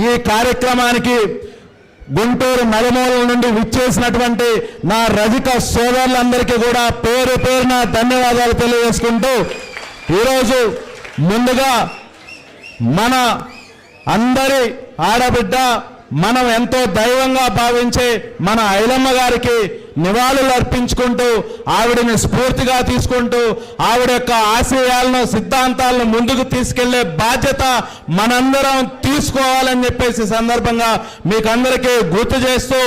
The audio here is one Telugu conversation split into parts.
ఈ కార్యక్రమానికి గుంటూరు నలుమూలల నుండి విచ్చేసినటువంటి నా రజిక సోదరులందరికీ కూడా పేరు పేరున ధన్యవాదాలు తెలియజేసుకుంటూ ఈరోజు ముందుగా మన అందరి ఆడబిడ్డ మనం ఎంతో దైవంగా భావించే మన ఐలమ్మ గారికి నివాళులు అర్పించుకుంటూ ఆవిడని స్ఫూర్తిగా తీసుకుంటూ ఆవిడ యొక్క ఆశయాలను సిద్ధాంతాలను ముందుకు తీసుకెళ్ళే బాధ్యత మనందరం తీసుకోవాలని చెప్పేసి సందర్భంగా మీకు అందరికీ గుర్తు చేస్తూ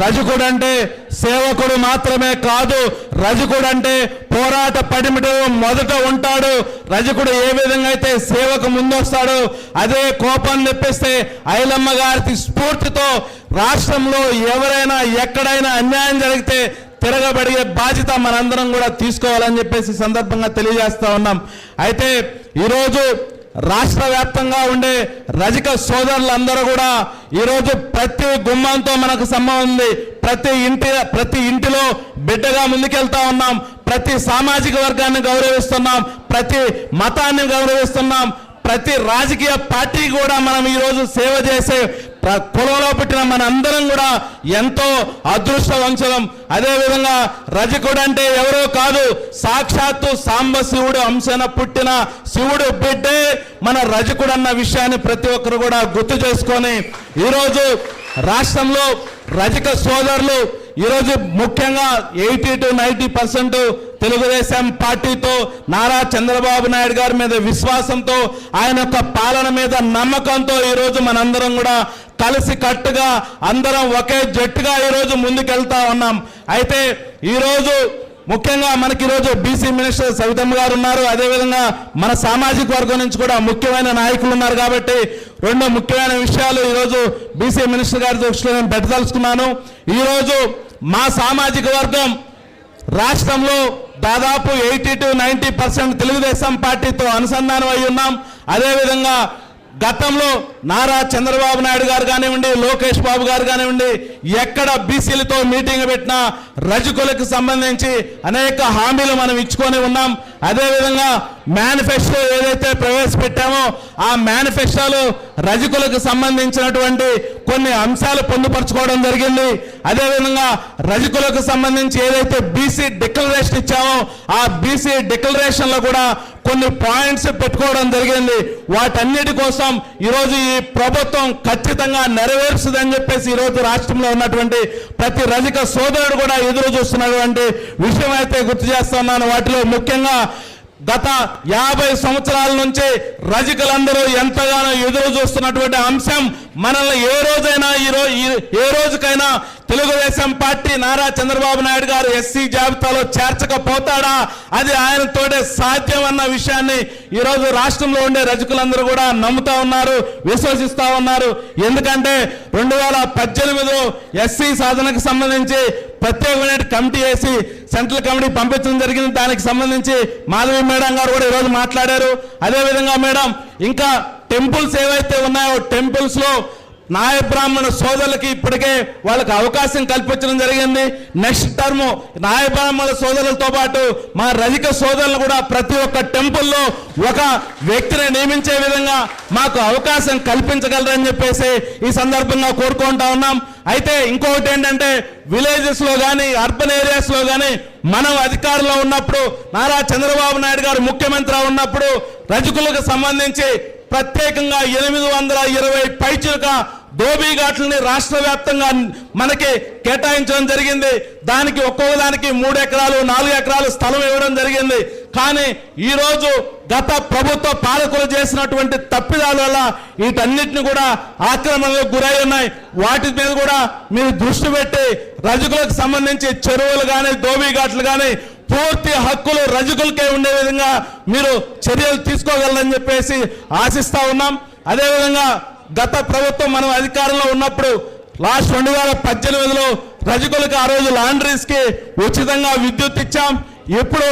రజకుడు అంటే సేవకుడు మాత్రమే కాదు రజకుడు అంటే పోరాట పడిమిడు మొదట ఉంటాడు. రజకుడు ఏ విధంగా అయితే సేవకు ముందొస్తాడో అదే కోపం తెప్పిస్తే ఐలమ్మ గారి స్ఫూర్తితో రాష్ట్రంలో ఎవరైనా ఎక్కడైనా అన్యాయం జరిగితే తిరగబడిగే బాధ్యత మనందరం కూడా తీసుకోవాలని చెప్పేసి సందర్భంగా తెలియజేస్తూ ఉన్నాం. అయితే ఈరోజు రాష్ట్ర వ్యాప్తంగా ఉండే రజక సోదరులందరూ కూడా ఈరోజు ప్రతి గుమ్మంతో మనకు సంబంధం ఉంది. ప్రతి ఇంటి ప్రతి ఇంటిలో బిడ్డగా ముందుకెళ్తా ఉన్నాం. ప్రతి సామాజిక వర్గాన్ని గౌరవిస్తున్నాం. ప్రతి మతాన్ని గౌరవిస్తున్నాం. ప్రతి రాజకీయ పార్టీ కూడా మనం ఈరోజు సేవ చేసే ప్ర- కులంలో పుట్టిన మన అందరం కూడా ఎంతో అదృష్టవంశం అదేవిధంగా రజకుడు అంటే ఎవరో కాదు సాక్షాత్తు సాంబ శివుడు అంశన పుట్టిన శివుడు బిడ్డే మన రజకుడు అన్న విషయాన్ని ప్రతి ఒక్కరు కూడా గుర్తు చేసుకొని ఈరోజు రాష్ట్రంలో రజక సోదరులు ఈరోజు ముఖ్యంగా eighty two ninety percent Telugu Desam పార్టీతో నారా చంద్రబాబు నాయుడు గారి మీద విశ్వాసంతో ఆయన యొక్క పాలన మీద నమ్మకంతో ఈరోజు మనందరం కూడా కలిసి కట్టుగా అందరం ఒకే జట్టుగా ఈరోజు ముందుకెళ్తా ఉన్నాం. అయితే ఈరోజు ముఖ్యంగా మనకి ఈరోజు బీసీ మినిస్టర్ సవితమ్మ గారు ఉన్నారు. అదేవిధంగా మన సామాజిక వర్గం నుంచి కూడా ముఖ్యమైన నాయకులు ఉన్నారు కాబట్టి రెండు ముఖ్యమైన విషయాలు ఈరోజు బీసీ మినిస్టర్ గారి దృష్టిలో నేను పెట్టదలుచుకున్నాను. ఈరోజు మా సామాజిక వర్గం రాష్ట్రంలో దాదాపు eighty two ninety percent Telugu Desam పార్టీతో అనుసంధానం అయి ఉన్నాం. అదేవిధంగా గతంలో నారా చంద్రబాబు నాయుడు గారు కానివ్వండి లోకేష్ బాబు గారు కానివ్వండి ఎక్కడ బీసీలతో మీటింగ్ పెట్టినా రజకులకు సంబంధించి అనేక హామీలు మనం ఇచ్చుకొని ఉన్నాం. అదేవిధంగా మేనిఫెస్టో ఏదైతే ప్రవేశపెట్టామో ఆ మేనిఫెస్టోలో రజకులకు సంబంధించినటువంటి కొన్ని అంశాలు పొందుపరచుకోవడం జరిగింది. అదేవిధంగా రజకులకు సంబంధించి ఏదైతే బీసీ డిక్లరేషన్ ఇచ్చామో ఆ బీసీ డిక్లరేషన్లో కూడా కొన్ని పాయింట్స్ పెట్టుకోవడం జరిగింది. వాటన్నిటి కోసం ఈరోజు ఈ ప్రభుత్వం ఖచ్చితంగా నెరవేరుస్తుందని చెప్పేసి ఈరోజు రాష్ట్రంలో ఉన్నటువంటి ప్రతి రజక సోదరుడు కూడా ఎదురు చూస్తున్నటువంటి విషయం అయితే గుర్తు చేస్తున్నాను వాటిలో ముఖ్యంగా గత యాభై సంవత్సరాల నుంచి రజకులందరూ ఎంతగానో ఎదురు చూస్తున్నటువంటి అంశం మనల్ని ఏ రోజైనా ఈ రోజు ఏ రోజుకైనా తెలుగుదేశం పార్టీ నారా చంద్రబాబు నాయుడు గారు ఎస్సీ జాబితాలో చేర్చకపోతాడా? అది ఆయనతోటే సాధ్యం అన్న విషయాన్ని ఈరోజు రాష్ట్రంలో ఉండే రజకులందరూ కూడా నమ్ముతా ఉన్నారు విశ్వసిస్తా ఉన్నారు. ఎందుకంటే రెండు వేల పద్దెనిమిదిలో ఎస్సీ సాధనకు సంబంధించి ప్రత్యేకమైన కమిటీ వేసి సెంట్రల్ కమిటీ పంపించడం జరిగింది. దానికి సంబంధించి మాధవి మేడం గారు కూడా ఈరోజు మాట్లాడారు. అదేవిధంగా మేడం ఇంకా టెంపుల్స్ ఏవైతే ఉన్నాయో టెంపుల్స్లో నాయ బ్రాహ్మణ సోదరులకి ఇప్పటికే వాళ్ళకి అవకాశం కల్పించడం జరిగింది. నెక్స్ట్ టర్మ్ నాయ బ్రాహ్మణ సోదరులతో పాటు మా రజిక సోదరులు కూడా ప్రతి ఒక్క టెంపుల్లో ఒక వ్యక్తిని నియమించే విధంగా మాకు అవకాశం కల్పించగలరని చెప్పేసి ఈ సందర్భంగా కోరుకుంటా ఉన్నాం. అయితే ఇంకొకటి ఏంటంటే విలేజెస్లో కానీ అర్బన్ ఏరియాస్లో కానీ మనం అధికారంలో ఉన్నప్పుడు నారా చంద్రబాబు నాయుడు గారు ముఖ్యమంత్రి ఉన్నప్పుడు రజకులకు సంబంధించి ప్రత్యేకంగా ఎనిమిది వందల ఇరవై పైచులుగా ధోబీ ఘాట్లని రాష్ట్ర వ్యాప్తంగా మనకి కేటాయించడం జరిగింది. దానికి ఒక్కొక్క దానికి మూడు ఎకరాలు నాలుగు ఎకరాలు స్థలం ఇవ్వడం జరిగింది. కానీ ఈరోజు గత ప్రభుత్వ పాలకులు చేసినటువంటి తప్పిదాల వల్ల వీటన్నిటిని కూడా ఆక్రమణలకు గురై ఉన్నాయి. వాటి మీద కూడా మీరు దృష్టి పెట్టి రజకులకు సంబంధించి చెరువులు కానీ ధోబీ ఘాట్లు కానీ పూర్తి హక్కులు రజకులకే ఉండే విధంగా మీరు చర్యలు తీసుకోగలరని చెప్పేసి ఆశిస్తా ఉన్నాం. అదేవిధంగా గత ప్రభుత్వం మనం అధికారంలో ఉన్నప్పుడు లాస్ట్ రెండు వేల పద్దెనిమిదిలో రజకులకు ఆ రోజు లాండ్రీస్కి ఉచితంగా విద్యుత్ ఇచ్చాం. ఇప్పుడు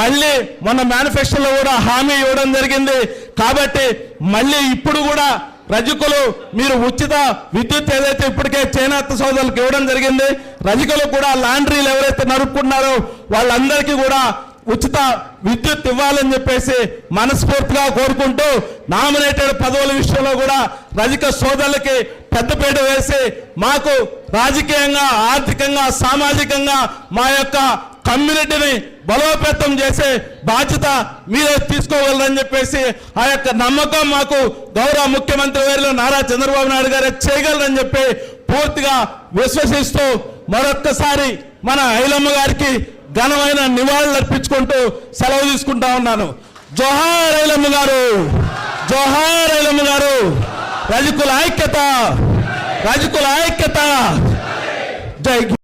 మళ్ళీ మొన్న మేనిఫెస్టోలో కూడా హామీ ఇవ్వడం జరిగింది. కాబట్టి మళ్ళీ ఇప్పుడు కూడా రజకులు మీరు ఉచిత విద్యుత్ ఏదైతే ఇప్పటికే చేనేత సోదరులకు ఇవ్వడం జరిగింది రజకులు కూడా లాండ్రీలు ఎవరైతే నరుపుకున్నారో వాళ్ళందరికీ కూడా ఉచిత విద్యుత్ ఇవ్వాలని చెప్పేసి మనస్ఫూర్తిగా కోరుకుంటూ నామినేటెడ్ పదవుల విషయంలో కూడా రజక సోదరులకి పెద్దపీట వేసి మాకు రాజకీయంగా ఆర్థికంగా సామాజికంగా మా యొక్క కమ్యూనిటీని బలోపేతం చేసే బాధ్యత మీరే తీసుకోగలరని చెప్పేసి ఆ యొక్క నమ్మకం మాకు గౌరవ ముఖ్యమంత్రి వేరులో నారా చంద్రబాబు నాయుడు గారే చేయగలరని చెప్పి పూర్తిగా విశ్వసిస్తూ మరొక్కసారి మన ఐలమ్మ గారికి ఘనమైన నివాళులు అర్పించుకుంటూ సెలవు తీసుకుంటా ఉన్నాను. జోహార్ ఐలమ్మ గారు జోహార్ ఐలమ్మ గారు రజకుల ఐక్యత రజకుల ఐక్యత. జై